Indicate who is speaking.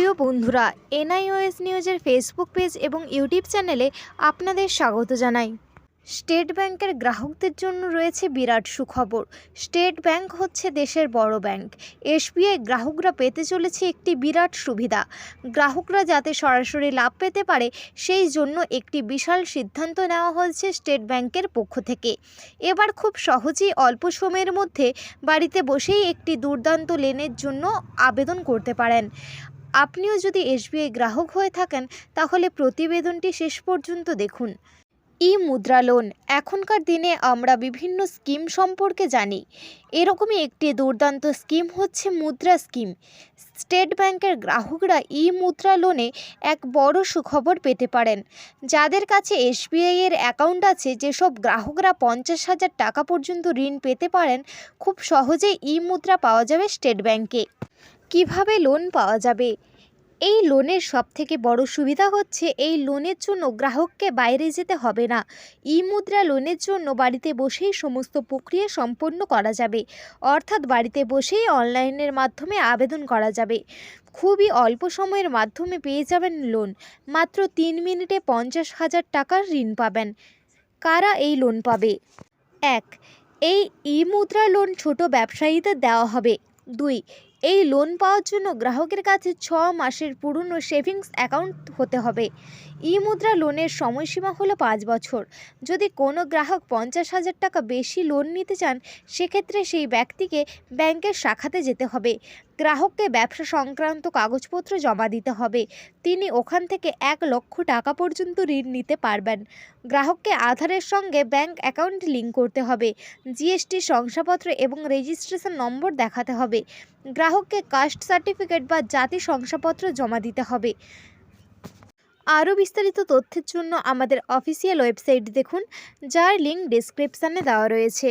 Speaker 1: প্রিয় বন্ধুরা, এনআইওএস নিউজের ফেসবুক পেজ এবং ইউটিউব চ্যানেলে আপনাদের স্বাগত জানাই। স্টেট ব্যাংকের গ্রাহকদের জন্য রয়েছে বিরাট সুখবর। স্টেট ব্যাংক হচ্ছে দেশের বড় ব্যাংক এসবিআই গ্রাহকরা পেতে চলেছে একটি বিরাট সুবিধা। গ্রাহকরা যাতে সরাসরি লাভ পেতে পারে, সেই জন্য একটি বিশাল সিদ্ধান্ত নেওয়া হয়েছে স্টেট ব্যাংকের পক্ষ থেকে। এবার খুব সহজেই অল্প সময়ের মধ্যে বাড়িতে বসেই একটি দুর্দান্ত লেনের জন্য আবেদন করতে পারেন। আপনিও যদি এসবিআই গ্রাহক হয়ে থাকেন, তাহলে প্রতিবেদনটি শেষ পর্যন্ত দেখুন। ই মুদ্রা লোন, এখনকার দিনে আমরা বিভিন্ন স্কিম সম্পর্কে জানি। এরকমই একটি দুর্দান্ত স্কিম হচ্ছে মুদ্রা স্কিম। স্টেট ব্যাংকের গ্রাহকরা ই মুদ্রা লোনে এক বড় সুখবর পেতে পারেন। যাদের কাছে এসবিআই এর অ্যাকাউন্ট আছে, যেসব গ্রাহকরা পঞ্চাশ হাজার টাকা পর্যন্ত ঋণ পেতে পারেন, খুব সহজেই ই মুদ্রা পাওয়া যাবে স্টেট ব্যাংকে। কীভাবে লোন পাওয়া যাবে? এই লোনের সবথেকে বড় সুবিধা হচ্ছে এই লোনের জন্য গ্রাহককে বাইরে যেতে হবে না। ই মুদ্রা লোনের জন্য বাড়িতে বসেই সমস্ত প্রক্রিয়া সম্পন্ন করা যাবে। অর্থাৎ বাড়িতে বসেই অনলাইনের মাধ্যমে আবেদন করা যাবে। খুবই অল্প সময়ের মাধ্যমে পেয়ে যাবেন লোন মাত্র তিন মিনিটে পঞ্চাশ হাজার টাকার ঋণ পাবেন। কারা এই লোন পাবে? এক, এই ই মুদ্রা লোন ছোট ব্যবসায়ীদের দেওয়া হবে। দুই এই লোন পাওয়ার জন্য গ্রাহকের কাছে ছ মাসের পুরনো সেভিংস অ্যাকাউন্ট হতে হবে। ই মুদ্রা লোনের সময়সীমা হলো পাঁচ বছর। যদি কোনো গ্রাহক পঞ্চাশ হাজার টাকা বেশি লোন নিতে চান, সেক্ষেত্রে সেই ব্যক্তিকে ব্যাংকের শাখাতে যেতে হবে। গ্রাহককে ব্যবসা সংক্রান্ত কাগজপত্র জমা দিতে হবে। তিনি ওখান থেকে এক লক্ষ টাকা পর্যন্ত ঋণ নিতে পারবেন। গ্রাহককে আধারের সঙ্গে ব্যাংক অ্যাকাউন্ট লিঙ্ক করতে হবে। জিএসটি শংসাপত্র এবং রেজিস্ট্রেশন নম্বর দেখাতে হবে। গ্রাহককে কাস্ট সার্টিফিকেট বা জাতি শংসাপত্র জমা দিতে হবে। আরও বিস্তারিত তথ্যের জন্য আমাদের অফিসিয়াল ওয়েবসাইট দেখুন, যার লিঙ্ক ডিসক্রিপশানে দেওয়া রয়েছে।